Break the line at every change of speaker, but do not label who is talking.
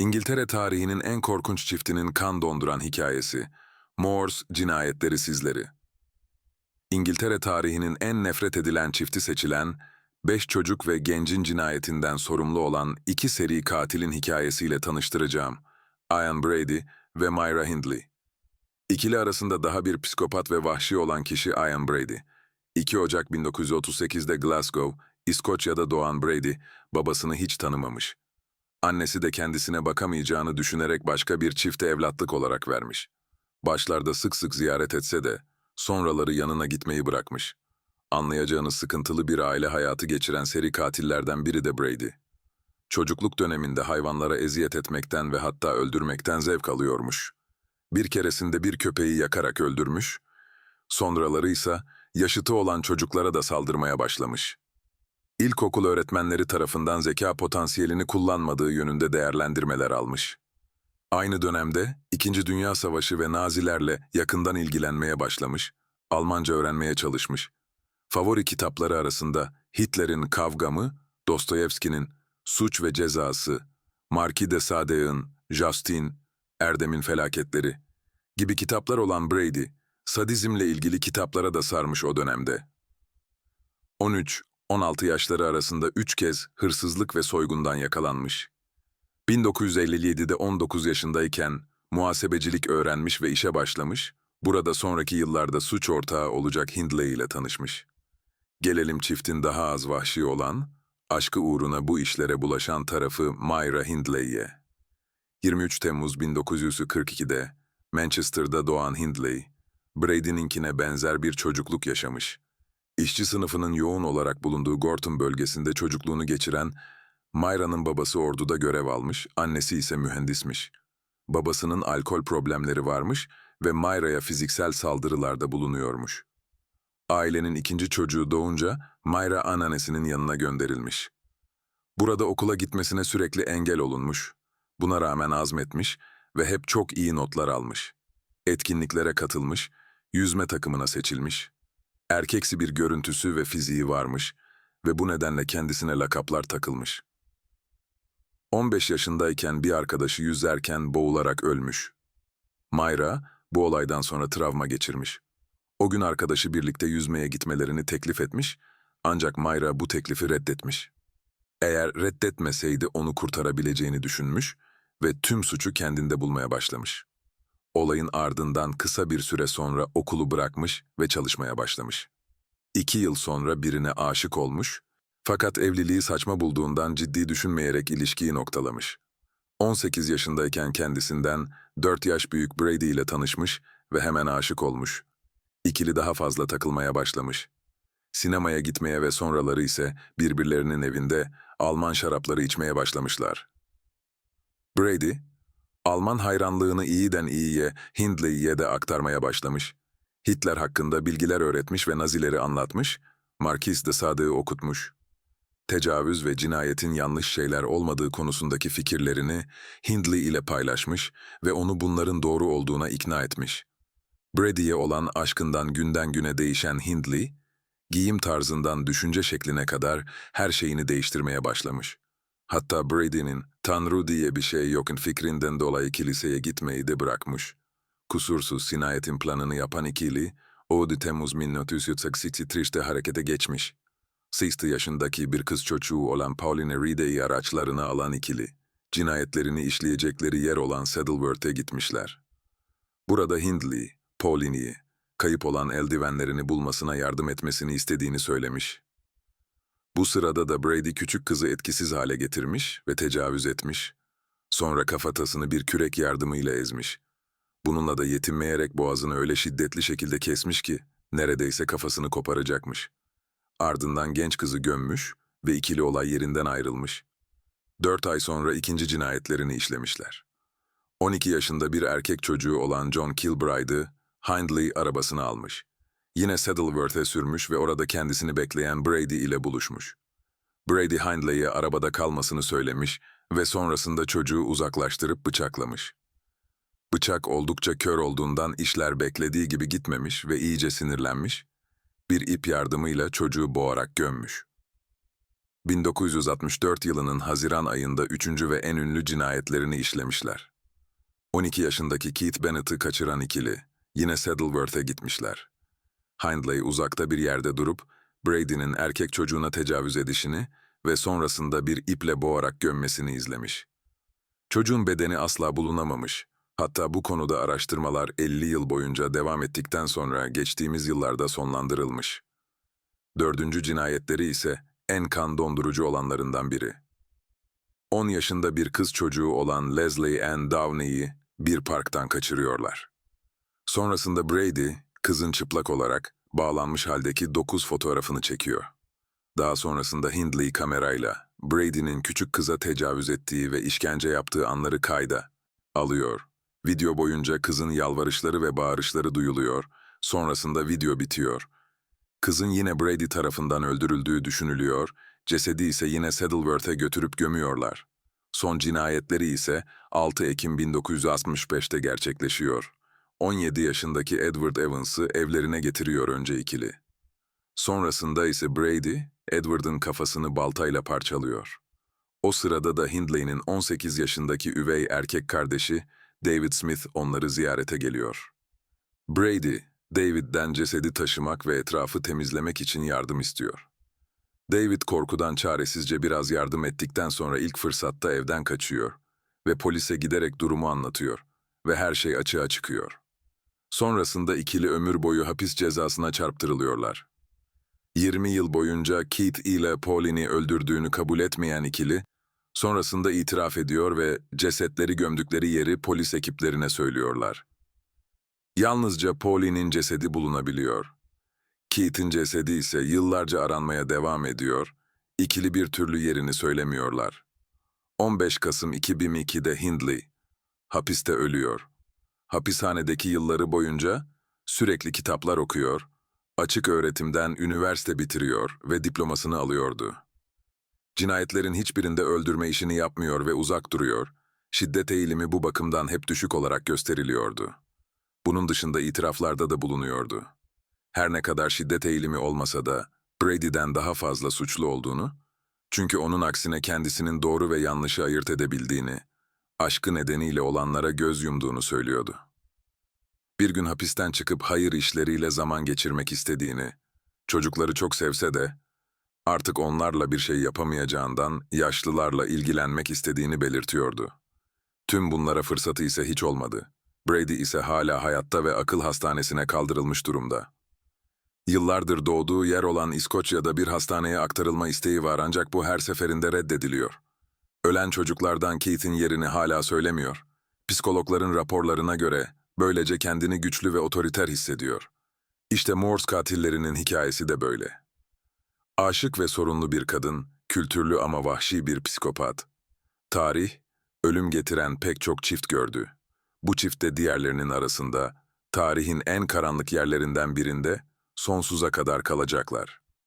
İngiltere tarihinin en korkunç çiftinin kan donduran hikayesi. Moors cinayetleri sizleri. İngiltere tarihinin en nefret edilen çifti seçilen, beş çocuk ve gencin cinayetinden sorumlu olan iki seri katilin hikayesiyle tanıştıracağım. Ian Brady ve Myra Hindley. İkili arasında daha bir psikopat ve vahşi olan kişi Ian Brady. 2 Ocak 1938'de Glasgow, İskoçya'da doğan Brady, babasını hiç tanımamış. Annesi de kendisine bakamayacağını düşünerek başka bir çifte evlatlık olarak vermiş. Başlarda sık sık ziyaret etse de sonraları yanına gitmeyi bırakmış. Anlayacağınız sıkıntılı bir aile hayatı geçiren seri katillerden biri de Brady. Çocukluk döneminde hayvanlara eziyet etmekten ve hatta öldürmekten zevk alıyormuş. Bir keresinde bir köpeği yakarak öldürmüş, sonraları ise yaşıtı olan çocuklara da saldırmaya başlamış. İlkokul öğretmenleri tarafından zeka potansiyelini kullanmadığı yönünde değerlendirmeler almış. Aynı dönemde İkinci Dünya Savaşı ve Nazilerle yakından ilgilenmeye başlamış, Almanca öğrenmeye çalışmış. Favori kitapları arasında Hitler'in Kavgamı, Dostoyevski'nin Suç ve Cezası, Marquis de Sade'ın Justin, Erdem'in Felaketleri gibi kitaplar olan Brady, sadizmle ilgili kitaplara da sarmış o dönemde. 13-16 yaşları arasında 3 kez hırsızlık ve soygundan yakalanmış. 1957'de 19 yaşındayken muhasebecilik öğrenmiş ve işe başlamış, burada sonraki yıllarda suç ortağı olacak Hindley ile tanışmış. Gelelim çiftin daha az vahşi olan, aşkı uğruna bu işlere bulaşan tarafı Myra Hindley'e. 23 Temmuz 1942'de Manchester'da doğan Hindley, Brady'ninkine benzer bir çocukluk yaşamış. İşçi sınıfının yoğun olarak bulunduğu Gorton bölgesinde çocukluğunu geçiren Myra'nın babası orduda görev almış, annesi ise mühendismiş. Babasının alkol problemleri varmış ve Myra'ya fiziksel saldırılarda bulunuyormuş. Ailenin ikinci çocuğu doğunca Myra anneannesinin yanına gönderilmiş. Burada okula gitmesine sürekli engel olunmuş. Buna rağmen azmetmiş ve hep çok iyi notlar almış. Etkinliklere katılmış, yüzme takımına seçilmiş. Erkeksi bir görüntüsü ve fiziği varmış ve bu nedenle kendisine lakaplar takılmış. 15 yaşındayken bir arkadaşı yüzerken boğularak ölmüş. Mayra bu olaydan sonra travma geçirmiş. O gün arkadaşı birlikte yüzmeye gitmelerini teklif etmiş ancak Mayra bu teklifi reddetmiş. Eğer reddetmeseydi onu kurtarabileceğini düşünmüş ve tüm suçu kendinde bulmaya başlamış. Olayın ardından kısa bir süre sonra okulu bırakmış ve çalışmaya başlamış. İki yıl sonra birine aşık olmuş, fakat evliliği saçma bulduğundan ciddi düşünmeyerek ilişkiyi noktalamış. 18 yaşındayken kendisinden 4 yaş büyük Brady ile tanışmış ve hemen aşık olmuş. İkili daha fazla takılmaya başlamış. Sinemaya gitmeye ve sonraları ise birbirlerinin evinde Alman şarapları içmeye başlamışlar. Brady, Alman hayranlığını iyiden iyiye Hindley'ye de aktarmaya başlamış. Hitler hakkında bilgiler öğretmiş ve Nazileri anlatmış, Marquis de Sade'ı okutmuş. Tecavüz ve cinayetin yanlış şeyler olmadığı konusundaki fikirlerini Hindley ile paylaşmış ve onu bunların doğru olduğuna ikna etmiş. Brady'ye olan aşkından günden güne değişen Hindley, giyim tarzından düşünce şekline kadar her şeyini değiştirmeye başlamış. Hatta Brady'nin Tanrı diye bir şey yokun fikrinden dolayı kiliseye gitmeyi de bırakmış. Kusursuz sinayetin planını yapan ikili, 10 Temmuz 1983'te harekete geçmiş. 6 yaşındaki bir kız çocuğu olan Pauline Reed'i araçlarına alan ikili, cinayetlerini işleyecekleri yer olan Saddleworth'e gitmişler. Burada Hindley, Pauline'i, kayıp olan eldivenlerini bulmasına yardım etmesini istediğini söylemiş. Bu sırada da Brady küçük kızı etkisiz hale getirmiş ve tecavüz etmiş. Sonra kafatasını bir kürek yardımıyla ezmiş. Bununla da yetinmeyerek boğazını öyle şiddetli şekilde kesmiş ki neredeyse kafasını koparacakmış. Ardından genç kızı gömmüş ve ikili olay yerinden ayrılmış. Dört ay sonra ikinci cinayetlerini işlemişler. 12 yaşında bir erkek çocuğu olan John Kilbride'ı Hindley arabasına almış. Yine Saddleworth'e sürmüş ve orada kendisini bekleyen Brady ile buluşmuş. Brady Hindley'e arabada kalmasını söylemiş ve sonrasında çocuğu uzaklaştırıp bıçaklamış. Bıçak oldukça kör olduğundan işler beklediği gibi gitmemiş ve iyice sinirlenmiş, bir ip yardımıyla çocuğu boğarak gömmüş. 1964 yılının Haziran ayında üçüncü ve en ünlü cinayetlerini işlemişler. 12 yaşındaki Keith Bennett'ı kaçıran ikili yine Saddleworth'e gitmişler. Hindley uzakta bir yerde durup Brady'nin erkek çocuğuna tecavüz edişini ve sonrasında bir iple boğarak gömmesini izlemiş. Çocuğun bedeni asla bulunamamış. Hatta bu konuda araştırmalar 50 yıl boyunca devam ettikten sonra geçtiğimiz yıllarda sonlandırılmış. Dördüncü cinayetleri ise en kan dondurucu olanlarından biri. 10 yaşında bir kız çocuğu olan Leslie Ann Downey'i bir parktan kaçırıyorlar. Sonrasında Brady, kızın çıplak olarak bağlanmış haldeki 9 fotoğrafını çekiyor. Daha sonrasında Hindley kamerayla Brady'nin küçük kıza tecavüz ettiği ve işkence yaptığı anları kayda alıyor. Video boyunca kızın yalvarışları ve bağırışları duyuluyor. Sonrasında video bitiyor. Kızın yine Brady tarafından öldürüldüğü düşünülüyor, cesedi ise yine Saddleworth'e götürüp gömüyorlar. Son cinayetleri ise 6 Ekim 1965'te gerçekleşiyor. 17 yaşındaki Edward Evans'ı evlerine getiriyor önce ikili. Sonrasında ise Brady, Edward'ın kafasını baltayla parçalıyor. O sırada da Hindley'nin 18 yaşındaki üvey erkek kardeşi David Smith onları ziyarete geliyor. Brady, David'den cesedi taşımak ve etrafı temizlemek için yardım istiyor. David korkudan çaresizce biraz yardım ettikten sonra ilk fırsatta evden kaçıyor ve polise giderek durumu anlatıyor ve her şey açığa çıkıyor. Sonrasında ikili ömür boyu hapis cezasına çarptırılıyorlar. 20 yıl boyunca Keith ile Pauline'i öldürdüğünü kabul etmeyen ikili, sonrasında itiraf ediyor ve cesetleri gömdükleri yeri polis ekiplerine söylüyorlar. Yalnızca Pauline'in cesedi bulunabiliyor. Keith'in cesedi ise yıllarca aranmaya devam ediyor, ikili bir türlü yerini söylemiyorlar. 15 Kasım 2002'de Hindley, hapiste ölüyor. Hapishanedeki yılları boyunca sürekli kitaplar okuyor, açık öğretimden üniversite bitiriyor ve diplomasını alıyordu. Cinayetlerin hiçbirinde öldürme işini yapmıyor ve uzak duruyor, şiddet eğilimi bu bakımdan hep düşük olarak gösteriliyordu. Bunun dışında itiraflarda da bulunuyordu. Her ne kadar şiddet eğilimi olmasa da Brady'den daha fazla suçlu olduğunu, çünkü onun aksine kendisinin doğru ve yanlışı ayırt edebildiğini, aşkı nedeniyle olanlara göz yumduğunu söylüyordu. Bir gün hapisten çıkıp hayır işleriyle zaman geçirmek istediğini, çocukları çok sevse de artık onlarla bir şey yapamayacağından yaşlılarla ilgilenmek istediğini belirtiyordu. Tüm bunlara fırsatı ise hiç olmadı. Brady ise hala hayatta ve akıl hastanesine kaldırılmış durumda. Yıllardır doğduğu yer olan İskoçya'da bir hastaneye aktarılma isteği var ancak bu her seferinde reddediliyor. Ölen çocuklardan Keith'in yerini hala söylemiyor. Psikologların raporlarına göre böylece kendini güçlü ve otoriter hissediyor. İşte Morse katillerinin hikayesi de böyle. Aşık ve sorunlu bir kadın, kültürlü ama vahşi bir psikopat. Tarih, ölüm getiren pek çok çift gördü. Bu çift de diğerlerinin arasında, tarihin en karanlık yerlerinden birinde sonsuza kadar kalacaklar.